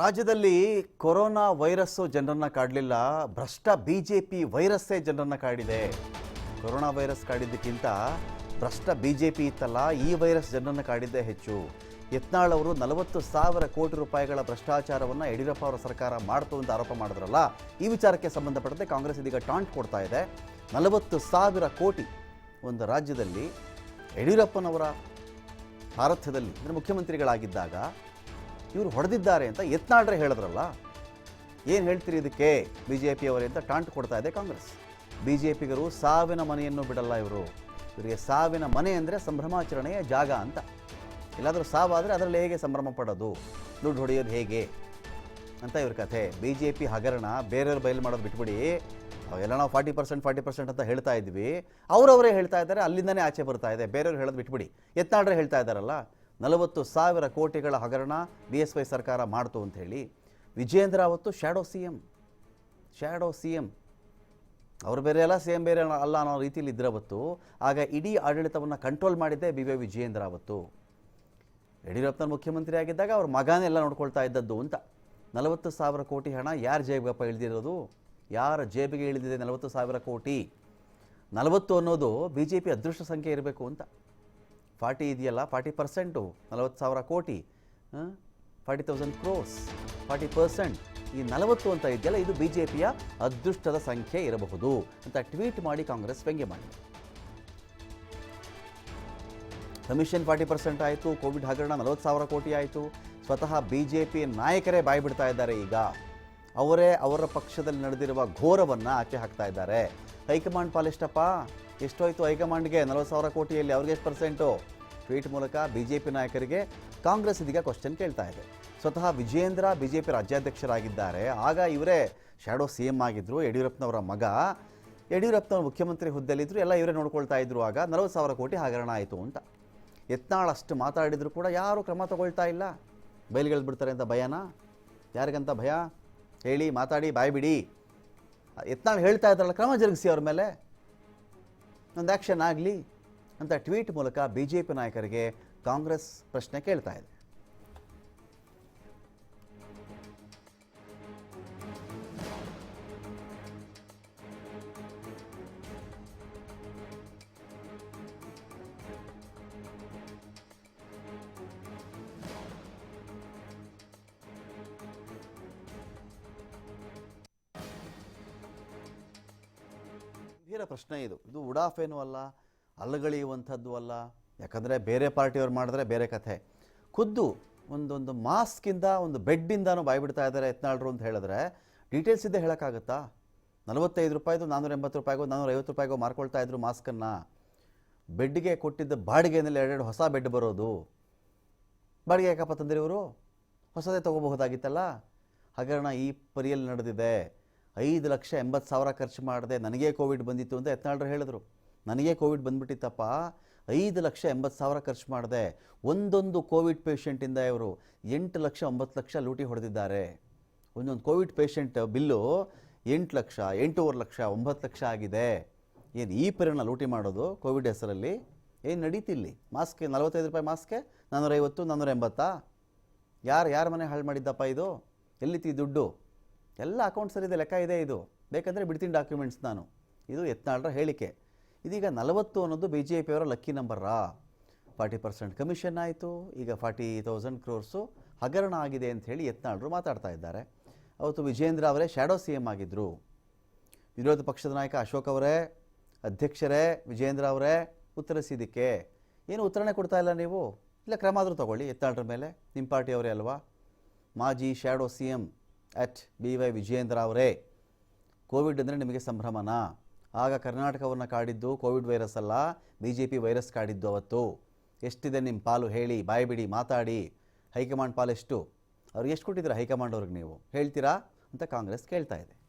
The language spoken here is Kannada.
ರಾಜ್ಯದಲ್ಲಿ ಕೊರೋನಾ ವೈರಸ್ಸು ಜನರನ್ನ ಕಾಡಲಿಲ್ಲ, ಭ್ರಷ್ಟ ಬಿ ಜೆ ಪಿ ವೈರಸ್ಸೇ ಜನರನ್ನ ಕಾಡಿದೆ. ಕೊರೋನಾ ವೈರಸ್ ಕಾಡಿದ್ದಕ್ಕಿಂತ ಭ್ರಷ್ಟ ಬಿ ಜೆ ಪಿ ಇತ್ತಲ್ಲ, ಈ ವೈರಸ್ ಜನರನ್ನ ಕಾಡಿದ್ದೇ ಹೆಚ್ಚು. ಯತ್ನಾಳ್ ಅವರು ನಲವತ್ತು ಸಾವಿರ ಕೋಟಿ ರೂಪಾಯಿಗಳ ಭ್ರಷ್ಟಾಚಾರವನ್ನು ಯಡಿಯೂರಪ್ಪ ಅವರ ಸರ್ಕಾರ ಮಾಡ್ತು ಅಂತ ಆರೋಪ ಮಾಡಿದ್ರಲ್ಲ, ಈ ವಿಚಾರಕ್ಕೆ ಸಂಬಂಧಪಟ್ಟಂತೆ ಕಾಂಗ್ರೆಸ್ ಇದೀಗ ಟಾಂಟ್ ಕೊಡ್ತಾ ಇದೆ. ನಲವತ್ತು ಸಾವಿರ ಕೋಟಿ ಒಂದು ರಾಜ್ಯದಲ್ಲಿ ಯಡಿಯೂರಪ್ಪನವರ ಸಾರಥ್ಯದಲ್ಲಿ, ಅಂದರೆ ಮುಖ್ಯಮಂತ್ರಿಗಳಾಗಿದ್ದಾಗ ಇವರು ಹೊಡೆದಿದ್ದಾರೆ ಅಂತ ಯತ್ನಾಳ್ರೆ ಹೇಳಿದ್ರಲ್ಲ? ಏನು ಹೇಳ್ತೀರಿ ಇದಕ್ಕೆ? ಬಿ ಜೆ ಪಿಯವರೇ ಅಂತ ಟಾಂಟ್ ಕೊಡ್ತಾ ಇದೆ ಕಾಂಗ್ರೆಸ್. ಬಿ ಜೆ ಪಿಗರು ಸಾವಿನ ಮನೆಯನ್ನು ಬಿಡಲ್ಲ ಇವರು. ಇವರಿಗೆ ಸಾವಿನ ಮನೆ ಅಂದರೆ ಸಂಭ್ರಮಾಚರಣೆಯ ಜಾಗ ಅಂತ. ಎಲ್ಲಾದರೂ ಸಾವಾದರೆ ಅದರಲ್ಲಿ ಹೇಗೆ ಸಂಭ್ರಮ ಪಡೋದು? ದುಡ್ಡು ಹೊಡೆಯೋದು ಹೇಗೆ? ಅಂತ ಇವ್ರ ಕಥೆ. ಬಿ ಜೆ ಪಿ ಹಗರಣ ಬೇರೆಯವ್ರು ಬಯಲು ಮಾಡೋದು ಬಿಟ್ಬಿಡಿ. ಅವೆಲ್ಲ ನಾವು ಫಾರ್ಟಿ ಪರ್ಸೆಂಟ್ ಫಾರ್ಟಿ ಪರ್ಸೆಂಟ್ ಅಂತ ಹೇಳ್ತಾ ಇದ್ವಿ. ಅವರವರೇ ಹೇಳ್ತಾ ಇದ್ದಾರೆ, ಅಲ್ಲಿಂದನೇ ಆಚೆ ಬರ್ತಾ ಇದೆ. ಬೇರೆಯವ್ರು ಹೇಳೋದು ಬಿಟ್ಬಿಡಿ. ಯತ್ನಾಡ್ರೆ ಹೇಳ್ತಾ ಇದ್ದಾರಲ್ಲ? ನಲವತ್ತು ಸಾವಿರ ಕೋಟಿಗಳ ಹಗರಣ ಬಿ ಎಸ್ ವೈ ಸರ್ಕಾರ ಮಾಡ್ತು ಅಂತ ಹೇಳಿ ವಿಜೇಂದ್ರ ಅವತ್ತು shadow C M shadow C M ಅವ್ರು ಬೇರೆ ಎಲ್ಲ ಸಿ ಎಂ ಬೇರೆ ಅಲ್ಲ ಅನ್ನೋ ರೀತಿಯಲ್ಲಿ ಇದ್ರವತ್ತು ಆಗ ಇಡೀ ಆಡಳಿತವನ್ನು ಕಂಟ್ರೋಲ್ ಮಾಡಿದ್ದೆ ಬಿ ವೈ ವಿಜಯೇಂದ್ರ ಅವತ್ತು. ಯಡಿಯೂರಪ್ಪನ ಮುಖ್ಯಮಂತ್ರಿ ಆಗಿದ್ದಾಗ ಅವ್ರ ಮಗನೆಲ್ಲ ನೋಡ್ಕೊಳ್ತಾ ಇದ್ದದ್ದು ಅಂತ. ನಲವತ್ತು ಸಾವಿರ ಕೋಟಿ ಹಣ ಯಾರ ಜೇಬಿಗಪ್ಪ ಇಳಿದಿರೋದು? ಯಾರ ಜೇಬಿಗೆ ಇಳಿದಿದೆ ನಲವತ್ತು ಸಾವಿರ ಕೋಟಿ? ನಲವತ್ತು ಅನ್ನೋದು ಬಿ ಜೆ ಪಿ ಅದೃಷ್ಟ ಸಂಖ್ಯೆ ಇರಬೇಕು ಅಂತ. ಫಾರ್ಟಿ ಇದೆಯಲ್ಲ? ಫಾರ್ಟಿ ಪರ್ಸೆಂಟು, ನಲವತ್ತು ಸಾವಿರ ಕೋಟಿ forty thousand crores forty percent, ಈ ನಲವತ್ತು ಅಂತ ಇದೆಯಲ್ಲ, ಇದು ಬಿ ಜೆ ಪಿಯ ಅದೃಷ್ಟದ ಸಂಖ್ಯೆ ಇರಬಹುದು ಅಂತ ಟ್ವೀಟ್ ಮಾಡಿ ಕಾಂಗ್ರೆಸ್ ವ್ಯಂಗ್ಯ ಮಾಡಿದೆ. ಕಮಿಷನ್ ಫಾರ್ಟಿ ಪರ್ಸೆಂಟ್ ಆಯಿತು, ಕೋವಿಡ್ ಹಗರಣ ನಲವತ್ತು ಸಾವಿರ ಕೋಟಿ ಆಯಿತು, ಸ್ವತಃ ಬಿ ಜೆ ಪಿ ನಾಯಕರೇ ಬಾಯಿ ಬಿಡ್ತಾ ಇದ್ದಾರೆ ಈಗ. ಅವರೇ ಅವರ ಪಕ್ಷದಲ್ಲಿ ನಡೆದಿರುವ ಘೋರವನ್ನು ಆಚೆ ಹಾಕ್ತಾ ಇದ್ದಾರೆ. ಹೈಕಮಾಂಡ್ ಪಾಲಿಷ್ಟಪ್ಪ ಎಷ್ಟೋಯ್ತು ಹೈಕಮಾಂಡ್ಗೆ? ನಲವತ್ತು ಸಾವಿರ ಕೋಟಿಯಲ್ಲಿ ಅವ್ರಿಗೆ ಎಷ್ಟು ಪರ್ಸೆಂಟು? ಟ್ವೀಟ್ ಮೂಲಕ ಬಿ ಜೆ ಪಿ ನಾಯಕರಿಗೆ ಕಾಂಗ್ರೆಸ್ ಇದೀಗ ಕ್ವಶನ್ ಕೇಳ್ತಾ ಇದೆ. ಸ್ವತಃ ವಿಜೇಂದ್ರ ಬಿ ಜೆ ಪಿ ರಾಜ್ಯಾಧ್ಯಕ್ಷರಾಗಿದ್ದಾರೆ. ಆಗ ಇವರೇ ಶ್ಯಾಡೋ ಸಿ ಎಂ ಆಗಿದ್ದರು ಯಡಿಯೂರಪ್ಪನವರ ಮಗ. ಯಡಿಯೂರಪ್ಪನವರು ಮುಖ್ಯಮಂತ್ರಿ ಹುದ್ದೆಯಲ್ಲಿದ್ದರು ಎಲ್ಲ ಇವರೇ ನೋಡ್ಕೊಳ್ತಾ ಇದ್ರು ಆಗ ನಲವತ್ತು ಸಾವಿರ ಕೋಟಿ ಹಗರಣ ಆಯಿತು ಅಂತ. ಯತ್ನಾಳ್ ಅಷ್ಟು ಮಾತಾಡಿದ್ರು ಕೂಡ ಯಾರೂ ಕ್ರಮ ತಗೊಳ್ತಾ ಇಲ್ಲ. ಬಯಲುಗಳ್ದು ಬಿಡ್ತಾರೆ ಅಂತ ಭಯನಾ? ಯಾರಿಗಂತ ಭಯ? ಹೇಳಿ, ಮಾತಾಡಿ, ಬಾಯ್ಬಿಡಿ. ಬಿಡಿ ಹೇಳ್ತಾ ಇದ್ರಲ್ಲ ಕ್ರಮ ಜರುಗಿಸಿ ಅವ್ರ ಮೇಲೆ. ಒಂದು ಆ್ಯಕ್ಷನ್ ಆಗಲಿ ಅಂತ ಟ್ವೀಟ್ ಮೂಲಕ ಬಿ ಜೆ ಪಿ ನಾಯಕರಿಗೆ ಕಾಂಗ್ರೆಸ್ ಪ್ರಶ್ನೆ ಕೇಳ್ತಾ ಇದೆ. ಗಂಭೀರ ಪ್ರಶ್ನೆ ಇದು. ಇದು ಉಡಾಫೇನೂ ಅಲ್ಲ ಅಲ್ಲಗಳೆಯುವಂಥದ್ದು ಅಲ್ಲ. ಯಾಕಂದರೆ ಬೇರೆ ಪಾರ್ಟಿಯವ್ರು ಮಾಡಿದ್ರೆ ಬೇರೆ ಕಥೆ. ಖುದ್ದು ಒಂದೊಂದು ಮಾಸ್ಕಿಂದ, ಒಂದು ಬೆಡ್ಡಿಂದನೂ ಬಾಯ್ಬಿಡ್ತಾ ಇದ್ದಾರೆ ಎತ್ನಾಳ್ರು ಅಂತ ಹೇಳಿದ್ರೆ ಡೀಟೇಲ್ಸ್ ಇದ್ದೇ ಹೇಳೋಕ್ಕಾಗುತ್ತಾ? ನಲವತ್ತೈದು ರೂಪಾಯಿದು ನಾನ್ನೂರ ಎಂಬತ್ತು ರೂಪಾಯಿಗೋ ನಾನ್ನೂರ ಐವತ್ತು ರೂಪಾಯಿಗೋ ಮಾರ್ಕೊಳ್ತಾ ಇದ್ರು ಮಾಸ್ಕನ್ನು. ಬೆಡ್ಗೆ ಕೊಟ್ಟಿದ್ದ ಬಾಡಿಗೆನಲ್ಲಿ ಎರಡೆರಡು ಹೊಸ ಬೆಡ್ ಬರೋದು. ಬಾಡಿಗೆ ಯಾಕಪ್ಪ ತಂದಿರಿ ಇವರು ಹೊಸದೇ ತೊಗೋಬಹುದಾಗಿತ್ತಲ್ಲ? ಹಗರಣ ಈ ಪರಿಯಲ್ಲಿ ನಡೆದಿದೆ. ಐದು ಲಕ್ಷ ಎಂಬತ್ತು ಸಾವಿರ ಖರ್ಚು ಮಾಡಿದೆ ನನಗೇ ಕೋವಿಡ್ ಬಂದಿತ್ತು ಅಂತ ಯತ್ನಾಳ್ರು ಹೇಳಿದ್ರು. ನನಗೇ ಕೋವಿಡ್ ಬಂದ್ಬಿಟ್ಟಿತ್ತಪ್ಪ. ಐದು ಲಕ್ಷ ಎಂಬತ್ತು ಸಾವಿರ ಖರ್ಚು ಮಾಡಿದೆ ಒಂದೊಂದು ಕೋವಿಡ್ ಪೇಷೆಂಟಿಂದ ಇವರು ಎಂಟು ಲಕ್ಷ ಒಂಬತ್ತು ಲಕ್ಷ ಲೂಟಿ ಹೊಡೆದಿದ್ದಾರೆ. ಒಂದೊಂದು ಕೋವಿಡ್ ಪೇಷೆಂಟ್ ಬಿಲ್ಲು ಎಂಟು ಲಕ್ಷ, ಎಂಟೂವರೆ ಲಕ್ಷ, ಒಂಬತ್ತು ಲಕ್ಷ ಆಗಿದೆ. ಏನು ಈ ಪರಿಣಾಮ ಲೂಟಿ ಮಾಡೋದು ಕೋವಿಡ್ ಹೆಸರಲ್ಲಿ? ಏನು ನಡೀತಿಲ್ಲಿ ಮಾಸ್ಕ್ ನಲವತ್ತೈದು ರೂಪಾಯಿ ಮಾಸ್ಕೆ ನಾನ್ನೂರೈವತ್ತು ನಾನ್ನೂರ ಎಂಬತ್ತಾ ಯಾರು, ಯಾರ ಮನೆ ಹಾಳು ಮಾಡಿದ್ದಪ್ಪ ಇದು? ಎಲ್ಲಿತಿ ದುಡ್ಡು? ಎಲ್ಲ ಅಕೌಂಟ್ ಸರಿದೆ ಲೆಕ್ಕ ಇದೆ ಇದು. ಬೇಕಂದರೆ ಬಿಡ್ತೀನಿ ಡಾಕ್ಯುಮೆಂಟ್ಸ್ ನಾನು. ಇದು ಯತ್ನಾಳ್ರ ಹೇಳಿಕೆ. ಇದೀಗ ನಲವತ್ತು ಅನ್ನೋದು ಬಿ ಜೆ ಪಿಯವರ ಲಕ್ಕಿ ನಂಬರಾ ಫಾರ್ಟಿ ಪರ್ಸೆಂಟ್ ಕಮಿಷನ್ ಆಯಿತು. ಈಗ ಫಾರ್ಟಿ ತೌಸಂಡ್ ಕ್ರೋರ್ಸು ಹಗರಣ ಆಗಿದೆ ಅಂತ ಹೇಳಿ ಯತ್ನಾಳ್ರು ಮಾತಾಡ್ತಾ ಇದ್ದಾರೆ. ಅವತ್ತು ವಿಜೇಂದ್ರ ಅವರೇ ಶ್ಯಾಡೋ ಸಿ ಎಂ ಆಗಿದ್ದರು ವಿರೋಧ ಪಕ್ಷದ ನಾಯಕ ಅಶೋಕ್ ಅವರೇ, ಅಧ್ಯಕ್ಷರೇ, ವಿಜೇಂದ್ರ ಅವರೇ ಉತ್ತರಿಸಿದ್ದಕ್ಕೆ ಏನು ಉತ್ತರಣೆ ಕೊಡ್ತಾ ಇಲ್ಲ ನೀವು? ಇಲ್ಲ, ಕ್ರಮ ಆದರೂ ತಗೊಳ್ಳಿ ಎತ್ನಾಳ್ರ ಮೇಲೆ. ನಿಮ್ಮ ಪಾರ್ಟಿಯವರೇ ಅಲ್ವಾ? ಮಾಜಿ shadow C M at B Y Vijayendra ಅವರೇ. ಕೋವಿಡ್ ಅಂದರೆ ನಿಮಗೆ ಸಂಭ್ರಮನಾ? ಆಗ ಕರ್ನಾಟಕವನ್ನು ಕಾಡಿದ್ದು ಕೋವಿಡ್ ವೈರಸ್ ಅಲ್ಲ ಬಿ ಜೆ ಪಿ ವೈರಸ್ ಕಾಡಿದ್ದು ಅವತ್ತು. ಎಷ್ಟಿದೆ ನಿಮ್ಮ ಪಾಲು ಹೇಳಿ, ಬಾಯಿ ಬಿಡಿ, ಮಾತಾಡಿ. ಹೈಕಮಾಂಡ್ ಪಾಲು ಎಷ್ಟು? ಅವ್ರಿಗೆ ಎಷ್ಟು ಕೊಟ್ಟಿದ್ದೀರಾ ಹೈಕಮಾಂಡ್ ಅವ್ರಿಗೆ ನೀವು? ಹೇಳ್ತೀರಾ? ಅಂತ ಕಾಂಗ್ರೆಸ್ ಕೇಳ್ತಾ ಇದೆ.